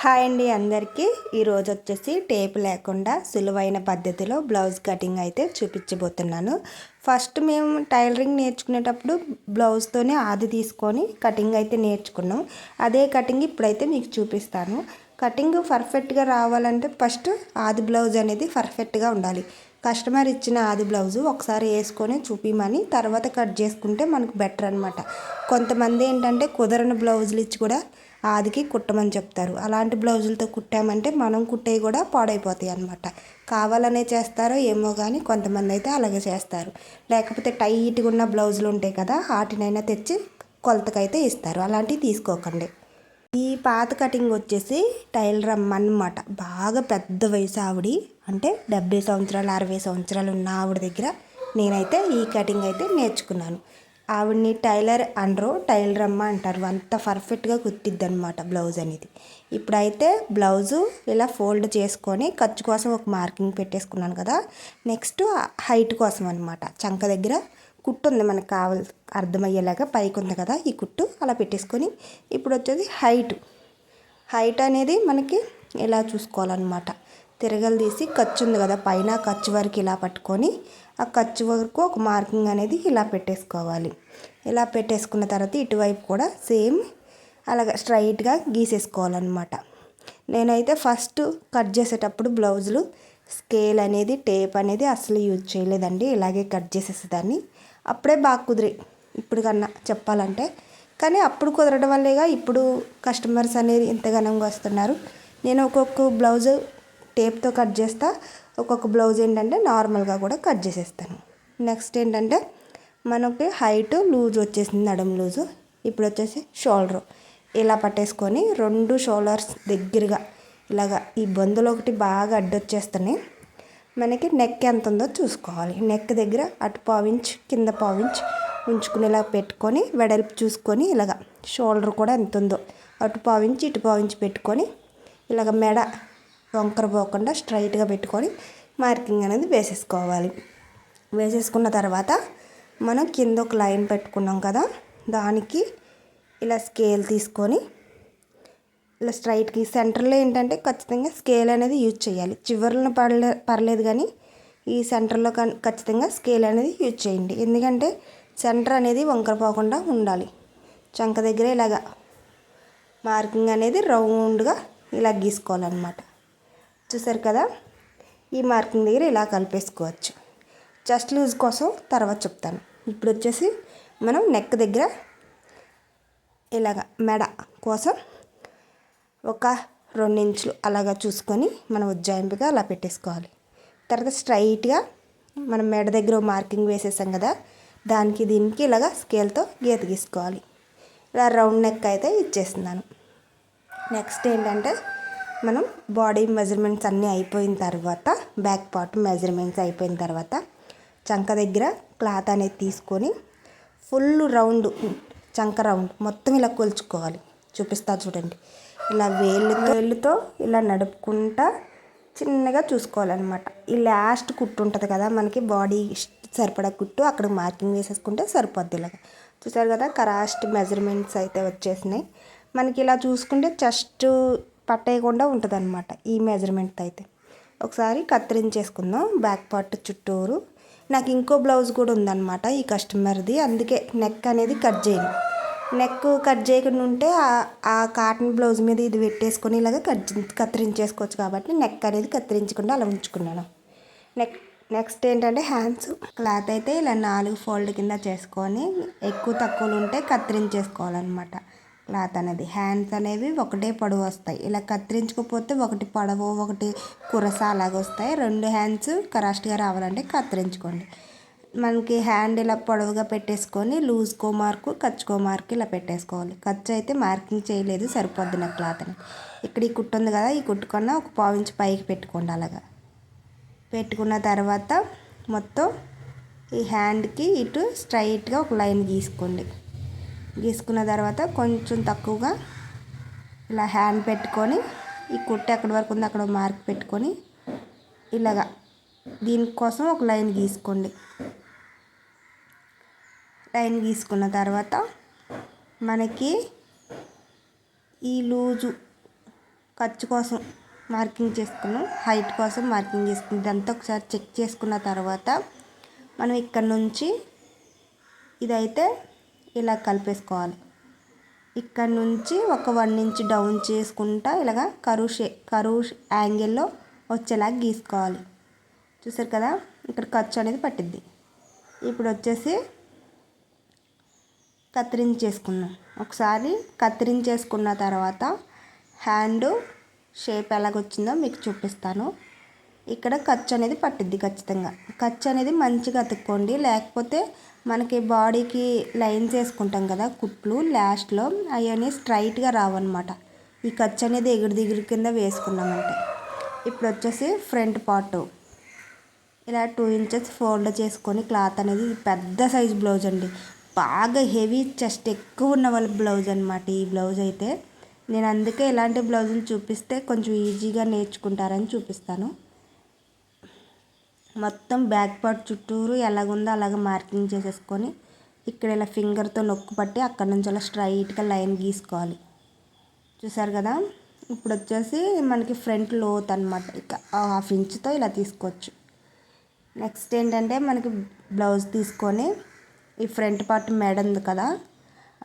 Hi అండి అందరికీ. ఈరోజు వచ్చేసి టేప్ లేకుండా సులువైన పద్ధతిలో బ్లౌజ్ కటింగ్ అయితే చూపించబోతున్నాను. ఫస్ట్ మేము టైలరింగ్ నేర్చుకునేటప్పుడు బ్లౌజ్తోనే ఆది తీసుకొని కటింగ్ అయితే నేర్చుకున్నాం. అదే కటింగ్ ఇప్పుడైతే మీకు చూపిస్తాను. కటింగ్ పర్ఫెక్ట్గా రావాలంటే ఫస్ట్ ఆది బ్లౌజ్ అనేది పర్ఫెక్ట్గా ఉండాలి. కస్టమర్ ఇచ్చిన ఆది బ్లౌజు ఒకసారి వేసుకొని చూపిమని తర్వాత కట్ చేసుకుంటే మనకు బెటర్ అనమాట కొంతమంది ఏంటంటే కుదరని బ్లౌజులు ఇచ్చి కూడా ఆదికి కుట్టమని చెప్తారు. అలాంటి బ్లౌజులతో కుట్టామంటే మనం కుట్టేవి కూడా పాడైపోతాయి అనమాట కావాలనే చేస్తారో ఏమో కానీ కొంతమంది అయితే అలాగే చేస్తారు. లేకపోతే టైట్గా ఉన్న బ్లౌజులు ఉంటాయి కదా వాటినైనా తెచ్చి కొలతకైతే ఇస్తారు. అలాంటివి తీసుకోకండి. ఈ పాత కటింగ్ వచ్చేసి టైలర్ అమ్మ అనమాట బాగా పెద్ద వయసు ఆవిడ అంటే డెబ్బై సంవత్సరాలు అరవై సంవత్సరాలు ఉన్న ఆవిడ దగ్గర నేనైతే ఈ కటింగ్ అయితే నేర్చుకున్నాను. ఆవిడ్ని టైలర్ అనరు టైలర్ అమ్మ అంటారు. అంత పర్ఫెక్ట్గా కుట్టిద్ది అనమాట బ్లౌజ్ అనేది. ఇప్పుడైతే బ్లౌజు ఇలా ఫోల్డ్ చేసుకొని ఖర్చు కోసం ఒక మార్కింగ్ పెట్టేసుకున్నాను కదా. నెక్స్ట్ హైట్ కోసం అనమాట చంక దగ్గర కుట్టు ఉంది మనకు కావాలి అర్థమయ్యేలాగా పైకి ఉంది కదా ఈ కుట్టు. అలా పెట్టేసుకొని ఇప్పుడు వచ్చేది హైట్. హైట్ అనేది మనకి ఇలా చూసుకోవాలన్నమాట. తిరగలు తీసి ఖర్చు ఉంది కదా పైన ఖర్చు వరకు ఇలా పట్టుకొని ఆ ఖర్చు వరకు ఒక మార్కింగ్ అనేది ఇలా పెట్టేసుకోవాలి. ఇలా పెట్టేసుకున్న తర్వాత ఇటువైపు కూడా సేమ్ అలాగ స్ట్రైట్గా గీసేసుకోవాలన్నమాట. నేనైతే ఫస్ట్ కట్ చేసేటప్పుడు బ్లౌజులు స్కేల్ అనేది టేప్ అనేది అసలు యూజ్ చేయలేదండి. ఇలాగే కట్ చేసేసేదాన్ని. అప్పుడే బాగా కుదిరి. ఇప్పుడు కన్నా చెప్పాలంటే. కానీ అప్పుడు కుదరడం వల్లేగా ఇప్పుడు కస్టమర్స్ అనేది ఇంతగానంగా వస్తున్నారు. నేను ఒక్కొక్క బ్లౌజ్ టేప్తో కట్ చేస్తా. ఒక్కొక్క బ్లౌజ్ ఏంటంటే నార్మల్గా కూడా కట్ చేసేస్తాను. నెక్స్ట్ ఏంటంటే మనకి హైట్ లూజ్ వచ్చేసింది నడుము లూజు. ఇప్పుడు వచ్చేసి షోల్డర్. ఇలా పట్టేసుకొని రెండు షోల్డర్స్ దగ్గరగా ఇలాగా ఈ బందులు ఒకటి బాగా అడ్డొచ్చేస్తున్నాయి మనకి నెక్ ఎంత ఉందో చూసుకోవాలి. నెక్ దగ్గర అటు పావించ్ కింద పావించ్ ఉంచుకునేలా పెట్టుకొని వెడల్పు చూసుకొని ఇలాగ షోల్డర్ కూడా ఎంత ఉందో అటు పావించి ఇటు పావించి పెట్టుకొని ఇలాగ మెడ వంకర పోకుండా స్ట్రైట్గా పెట్టుకొని మార్కింగ్ అనేది వేసేసుకోవాలి. వేసేసుకున్న తర్వాత మనం కింద ఒక లైన్ పెట్టుకున్నాం కదా దానికి ఇలా స్కేల్ తీసుకొని ఇలా స్ట్రైట్కి సెంటర్లో ఏంటంటే ఖచ్చితంగా స్కేల్ అనేది యూజ్ చేయాలి. చివరిలో పర్లే పర్లేదు కానీ ఈ సెంటర్లో ఖచ్చితంగా స్కేల్ అనేది యూజ్ చేయండి. ఎందుకంటే సెంటర్ అనేది వంకర పోకుండా ఉండాలి. చంక దగ్గర ఇలాగా మార్కింగ్ అనేది రౌండ్గా ఇలా గీసుకోవాలన్నమాట. చూసారు కదా? ఈ మార్కింగ్ దగ్గర ఇలా కలిపేసుకోవచ్చు. జస్ట్ లూజ్ కోసం తర్వాత చెప్తాను. ఇప్పుడు వచ్చేసి మనం నెక్ దగ్గర ఇలాగ మెడ కోసం ఒక రెండు ఇంచులు అలాగా చూసుకొని మనం ఉజ్జాయింపుగా అలా పెట్టేసుకోవాలి. తర్వాత స్ట్రైట్గా మనం మెడ దగ్గర మార్కింగ్ వేసేసాం కదా? దానికి దీనికి ఇలాగ స్కేల్తో గీత గీసుకోవాలి. ఇలా రౌండ్ నెక్ అయితే ఇచ్చేస్తున్నాను. నెక్స్ట్ ఏంటంటే మనం బాడీ మెజర్మెంట్స్ అన్నీ అయిపోయిన తర్వాత బ్యాక్ పార్ట్ మెజర్మెంట్స్ అయిపోయిన తర్వాత చంక దగ్గర క్లాత్ అనేది తీసుకొని ఫుల్ రౌండ్ చంక రౌండ్ మొత్తం ఇలా కొలుచుకోవాలి. చూపిస్తా చూడండి. ఇలా వేళ్ళు వేళ్ళుతో ఇలా నడుపుకుంటా చిన్నగా చూసుకోవాలన్నమాట. ఈ లాస్ట్ కుట్టు ఉంటుంది కదా మనకి బాడీ సరిపడా కుట్టు అక్కడ మార్కింగ్ వేసేసుకుంటే సరిపోద్ది ఇలాగా. చూసారు కదా కరాస్ట్ మెజర్మెంట్స్ అయితే వచ్చేసినాయి. మనకి ఇలా చూసుకుంటే చెస్ట్ పట్టేయకుండా ఉంటుందన్నమాట ఈ మెజర్మెంట్ అయితే. ఒకసారి కత్తిరించేసుకుందాం బ్యాక్ పార్ట్ చుట్టూరు. నాకు ఇంకో బ్లౌజ్ కూడా ఉందన్నమాట ఈ కస్టమర్ది అందుకే నెక్ అనేది కట్ చేయను. నెక్ కట్ చేయకుండా ఉంటే ఆ కాటన్ బ్లౌజ్ మీద ఇది పెట్టేసుకొని ఇలాగ కట్ కత్తిరించేసుకోవచ్చు కాబట్టి నెక్ అనేది కత్తిరించకుండా అలా ఉంచుకున్నాను. నెక్ నెక్స్ట్ ఏంటంటే హ్యాండ్స్ క్లాత్ అయితే ఇలా నాలుగు ఫోల్డ్ కింద చేసుకొని ఎక్కువ తక్కువలు ఉంటే కత్తిరించేసుకోవాలన్నమాట క్లాత్ అనేది హ్యాండ్స్ అనేవి ఒకటే పొడవు వస్తాయి. ఇలా కత్తిరించకపోతే ఒకటి పొడవు ఒకటి కురస అలాగ వస్తాయి రెండు హ్యాండ్స్ కరాస్ట్గా రావాలంటే కత్తిరించుకోండి. మనకి హ్యాండ్ ఇలా పొడవుగా పెట్టేసుకొని లూజ్ కో మార్కు కో మార్కు ఇలా పెట్టేసుకోవాలి. ఖర్చు అయితే మార్కింగ్ చేయలేదు సరిపోద్ది నా క్లాత్ అని ఇక్కడ ఈ కుట్టు ఉంది కదా ఈ కుట్టుకున్న ఒక పావించి పైకి పెట్టుకోండి అలాగా. పెట్టుకున్న తర్వాత మొత్తం ఈ హ్యాండ్కి ఇటు స్ట్రైట్గా ఒక లైన్ గీసుకోండి. గీసుకున్న తర్వాత కొంచెం తక్కువగా ఇలా హ్యాండ్ పెట్టుకొని ఈ కుట్ట ఎక్కడి వరకు ఉందో అక్కడ మార్క్ పెట్టుకొని ఇలాగా దీనికోసం ఒక లైన్ గీసుకోండి. లైన్ గీసుకున్న తర్వాత మనకి ఈ లూజు ఖర్చు కోసం మార్కింగ్ చేసుకున్నాం హైట్ కోసం మార్కింగ్ చేసుకుని ఇదంతా ఒకసారి చెక్ చేసుకున్న తర్వాత మనం ఇక్కడ నుంచి ఇదైతే ఇలా కలిపేసుకోవాలి. ఇక్కడ నుంచి ఒక వన్ ఇంచ్ డౌన్ చేసుకుంటా ఇలాగా కరువు షే కరువు యాంగిల్లో వచ్చేలాగా గీసుకోవాలి. చూసారు కదా? ఇక్కడ ఖర్చు అనేది పట్టిద్ది. ఇప్పుడు వచ్చేసి కత్తిరించేసుకున్నాం ఒకసారి కత్తిరించేసుకున్న తర్వాత హ్యాండ్ షేప్ ఎలాగొచ్చిందో మీకు చూపిస్తాను. ఇక్కడ ఖర్చు అనేది పట్టిద్ది ఖచ్చితంగా. ఖర్చు అనేది మంచిగా అతుక్కోండి. లేకపోతే మనకి బాడీకి లైన్స్ వేసుకుంటాం కదా కుట్లు లాస్ట్లో అవన్నీ స్ట్రైట్గా రావన్నమాట. ఈ ఖర్చు అనేది ఎగురు దిగురు కింద వేసుకున్నామంటే. ఇప్పుడు వచ్చేసి ఫ్రంట్ పార్ట్. ఇలా టూ ఇంచెస్ ఫోల్డ్ చేసుకొని క్లాత్ అనేది పెద్ద సైజ్ బ్లౌజ్ అండి. బాగా హెవీ చెస్ట్ ఎక్కువ ఉన్న వాళ్ళ బ్లౌజ్ అనమాట ఈ బ్లౌజ్ అయితే. నేను అందుకే ఇలాంటి బ్లౌజులు చూపిస్తే కొంచెం ఈజీగా నేర్చుకుంటారని చూపిస్తాను. మొత్తం బ్యాక్ పార్ట్ చుట్టూరు ఎలాగుందో అలాగ మార్కింగ్ చేసేసుకొని ఇక్కడ ఇలా ఫింగర్తో నొక్కు పట్టి అక్కడ నుంచి అలా స్ట్రైట్గా లైన్ గీసుకోవాలి. చూసారు కదా? ఇప్పుడు వచ్చేసి మనకి ఫ్రంట్ లోత్ అనమాట ఇక హాఫ్ ఇంచ్తో ఇలా తీసుకోవచ్చు. నెక్స్ట్ ఏంటంటే మనకి బ్లౌజ్ తీసుకొని ఈ ఫ్రంట్ పార్ట్ మెడ ఉంది కదా?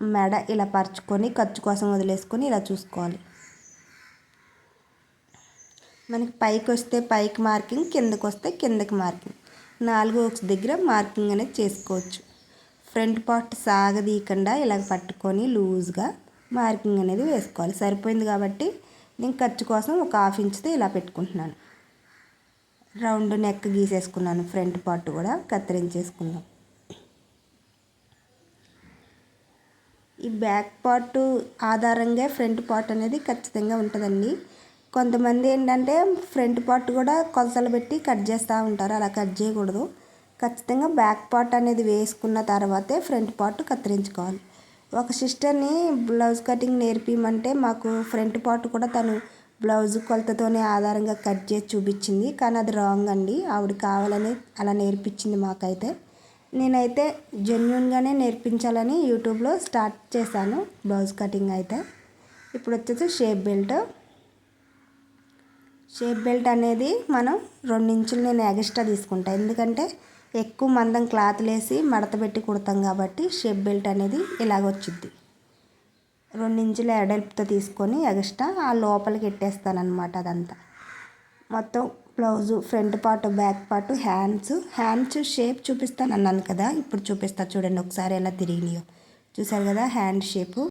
మెడ ఇలా పరుచుకొని ఖర్చు కోసం వదిలేసుకొని ఇలా చూసుకోవాలి. మనకి పైకి వస్తే పైకి మార్కింగ్ కిందకు వస్తే కిందకి మార్కింగ్. నాలుగు ఒకస్ దగ్గర మార్కింగ్ అనేది చేసుకోవచ్చు. ఫ్రంట్ పార్ట్ సాగదీయకుండా ఇలా పట్టుకొని లూజ్గా మార్కింగ్ అనేది వేసుకోవాలి. సరిపోయింది కాబట్టి నేను ఖర్చు కోసం ఒక హాఫ్ ఇంచ్తో ఇలా పెట్టుకుంటున్నాను. రౌండ్ నెక్ గీసేసుకున్నాను. ఫ్రంట్ పార్ట్ కూడా కత్తిరించేసుకుందాం ఈ బ్యాక్ పార్ట్ ఆధారంగా ఫ్రంట్ పార్ట్ అనేది ఖచ్చితంగా ఉంటుందండి. కొంతమంది ఏంటంటే ఫ్రంట్ పార్ట్ కూడా కొలతలు పెట్టి కట్ చేస్తూ ఉంటారు. అలా కట్ చేయకూడదు. ఖచ్చితంగా బ్యాక్ పార్ట్ అనేది వేసుకున్న తర్వాతే ఫ్రంట్ పార్ట్ కత్తిరించుకోవాలి. ఒక సిస్టర్ని బ్లౌజ్ కటింగ్ నేర్పిమంటే మాకు ఫ్రంట్ పార్ట్ కూడా తను బ్లౌజ్ కొలతతోనే ఆధారంగా కట్ చేసి చూపించింది. కానీ అది రాంగ్ అండి. ఆవిడ కావాలని అలా నేర్పించింది మాకైతే. నేనైతే జెన్యున్గానే నేర్పించాలని యూట్యూబ్లో స్టార్ట్ చేశాను బ్లౌజ్ కటింగ్ అయితే. ఇప్పుడు వచ్చేసి షేప్ బెల్ట్. షేప్ బెల్ట్ అనేది మనం రెండించులు నేను ఎగస్ట్రా తీసుకుంటాను ఎందుకంటే ఎక్కువ మందం క్లాత్లు వేసి మడత పెట్టి కుడతాం కాబట్టి షేప్ బెల్ట్ అనేది ఇలాగ వచ్చింది రెండించుల ఎడల్ప్తో ఎడల్పుతో తీసుకొని ఎగస్ట్రా ఆ లోపలికి ఎట్టేస్తాను అనమాట అదంతా. మొత్తం blouse front part back part hands. Hands shape చూపిస్తాను అన్నాను కదా ఇప్పుడు చూపిస్తా చూడండి ఒకసారి ఎలా తిరిగినాయో. చూసారు కదా హ్యాండ్ షేపు?